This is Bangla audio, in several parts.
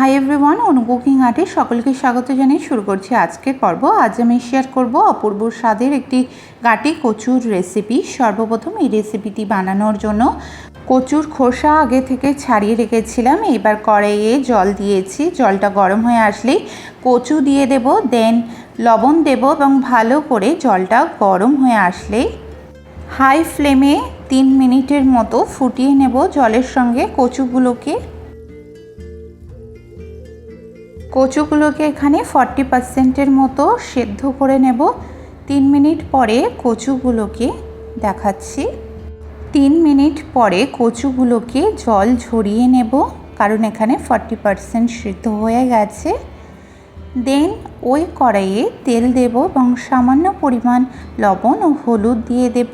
হাই এভরিওয়ান অনু কুকিং আর্টে সকলকে স্বাগত জানিয়ে শুরু করছি আজকের পর্ব। আজ আমি শেয়ার করব অপূর্ব স্বাদের একটি গাটি কচুর রেসিপি সর্বপ্রথম এই রেসিপিটি বানানোর জন্য কচুর খোসা আগে থেকে ছাড়িয়ে রেখেছিলাম। এবার কড়াইয়ে জল দিয়েছি। জলটা গরম হয়ে আসলেই কচু দিয়ে দেব দেন লবণ দেব এবং ভালো করে জলটা গরম হয়ে আসলেই হাই ফ্লেমে তিন মিনিটের মতো ফুটিয়ে নেব জলের সঙ্গে কচুগুলোকে। কচুগুলোকে এখানে ফর্টি পার্সেন্টের মতো সেদ্ধ করে নেব। তিন মিনিট পরে কচুগুলোকে দেখাচ্ছি। তিন মিনিট পরে কচুগুলোকে জল ঝরিয়ে নেব, কারণ এখানে ফর্টি পার্সেন্ট সিদ্ধ হয়ে গেছে। দেন ওই কড়াইয়ে তেল দেব এবং সামান্য পরিমাণ লবণ ও হলুদ দিয়ে দেব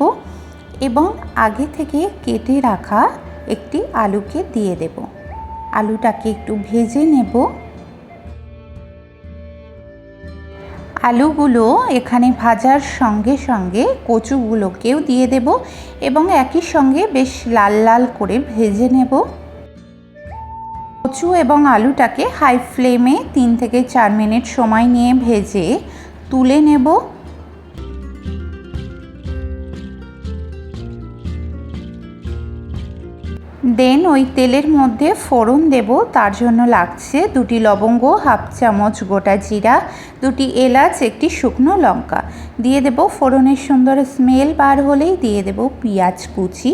এবং আগে থেকে কেটে রাখা একটি আলুকে দিয়ে দেব। আলুটাকে একটু ভেজে নেব। আলুগুলো এখানে ভাজার সঙ্গে সঙ্গে কচুগুলোকেও দিয়ে দেব এবং একই সঙ্গে বেশ লাল লাল করে ভেজে নেব। কচু এবং আলুটাকে হাই ফ্লেমে তিন থেকে চার মিনিট সময় নিয়ে ভেজে তুলে নেব। দেন ওই তেলের মধ্যে ফোড়ন দেব, তার জন্য লাগছে দুটি লবঙ্গ, হাফ চামচ গোটা জিরা, দুটি এলাচ, একটি শুকনো লঙ্কা। দিয়ে দেব ফোড়নের সুন্দর স্মেল, বার হলেই দিয়ে দেব পেঁয়াজ কুচি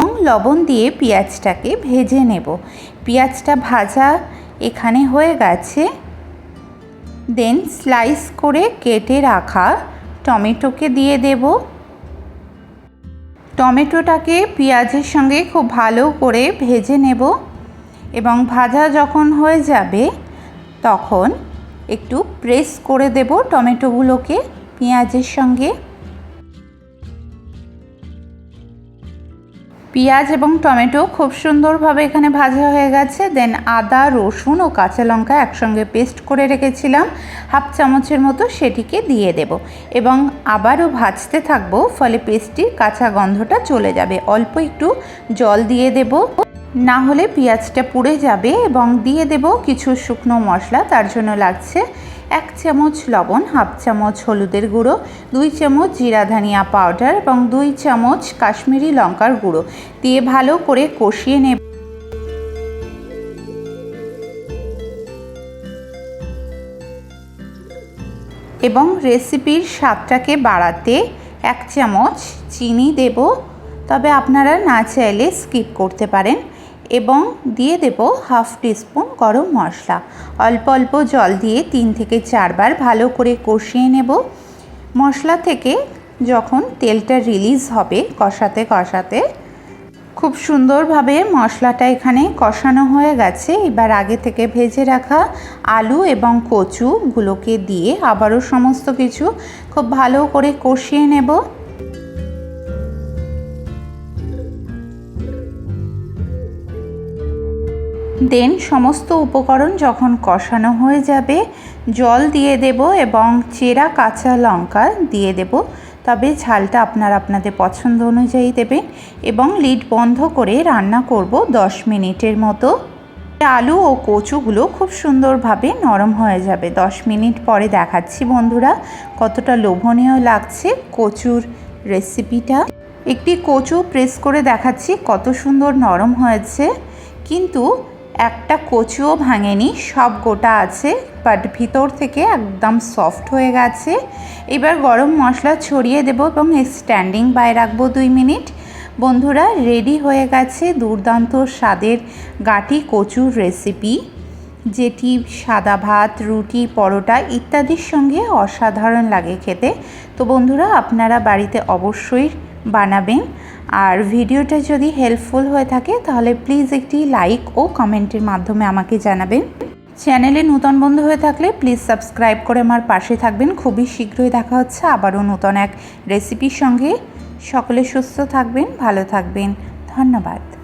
এবং লবণ দিয়ে পেঁয়াজটাকে ভেজে নেব। পেঁয়াজটা ভাজা এখানে হয়ে গেছে। দেন স্লাইস করে কেটে রাখা টমেটোকে দিয়ে দেবো। টমেটোটাকে পেঁয়াজের সঙ্গে খুব ভালো করে ভেজে নেব এবং ভাজা যখন হয়ে যাবে, তখন একটু প্রেস করে দেব টমেটোগুলোকে পেঁয়াজের সঙ্গে। পেঁয়াজ এবং টমেটো খুব সুন্দরভাবে এখানে ভাজা হয়ে গেছে। দেন আদা, রসুন ও কাঁচা লঙ্কা একসঙ্গে পেস্ট করে রেখেছিলাম। হাফ চামচের মতো সেটিকে দিয়ে দেব এবং আবারও ভাজতে থাকব, ফলে পেস্টটির কাঁচা গন্ধটা চলে যাবে। অল্প একটু জল দিয়ে দেব, না হলে পেঁয়াজটা পুড়ে যাবে এবং দিয়ে দেব কিছু শুকনো মশলা, তার জন্য লাগছে এক চামচ লবণ, হাফ চামচ হলুদের গুঁড়ো, দুই চামচ জিরা ধনিয়া পাউডার এবং দুই চামচ কাশ্মীরি লঙ্কার গুঁড়ো। দিয়ে ভালো করে কষিয়ে নেব। এবং রেসিপির স্বাদটাকে বাড়াতে এক চামচ চিনি দেব। তবে আপনারা না চাইলে স্কিপ করতে পারেন। এবং দিয়ে দেব হাফ টিস্পুন গরম মশলা। অল্প অল্প জল দিয়ে তিন থেকে চারবার ভালো করে কষিয়ে নেব। মশলা থেকে যখন তেলটা রিলিজ হবে কষাতে কষাতে, খুব সুন্দরভাবে মশলাটা এখানে কষানো হয়ে গেছে। এবার আগে থেকে ভেজে রাখা আলু এবং কচুগুলোকে দিয়ে আবারও সমস্ত কিছু খুব ভালো করে কষিয়ে নেব। দেন সমস্ত উপকরণ যখন কষানো হয়ে যাবে, জল দিয়ে দেব এবং চেরা কাঁচা লঙ্কা দিয়ে দেব। তবে ঝালটা আপনার আপনাদের পছন্দ অনুযায়ী দেবেন এবং লিড বন্ধ করে রান্না করব 10 মিনিটের মতো। আলু ও কচুগুলো খুব সুন্দরভাবে নরম হয়ে যাবে। 10 মিনিট পরে দেখাচ্ছি বন্ধুরা কতটা লোভনীয় লাগছে কচুর রেসিপিটা। একটি কচু প্রেস করে দেখাচ্ছি কত সুন্দর নরম হয়েছে। কিন্তু একটা কচুও ভাঙেনি, সব গোটা আছে বাট ভিতর থেকে একদম সফট হয়ে গেছে। এবার গরম মশলা ছড়িয়ে দেবো এবং স্ট্যান্ডিং বাই রাখব দুই মিনিট। বন্ধুরা রেডি হয়ে গেছে দুর্দান্ত স্বাদের গাটি কচুর রেসিপি যেটি সাদা ভাত, রুটি, পরোটা ইত্যাদির সঙ্গে অসাধারণ লাগে খেতে। তো বন্ধুরা, আপনারা বাড়িতে অবশ্যই বানাবেন। আর ভিডিওটা যদি হেল্পফুল হয়ে থাকে, তাহলে প্লিজ একটি লাইক ও কমেন্টের মাধ্যমে আমাকে জানাবেন। চ্যানেলে নূতন বন্ধু হয়ে থাকলে প্লিজ সাবস্ক্রাইব করে আমার পাশে থাকবেন। খুবই শীঘ্রই দেখা হচ্ছে আবারও নূতন এক রেসিপির সঙ্গে। সকলে সুস্থ থাকবেন, ভালো থাকবেন। ধন্যবাদ।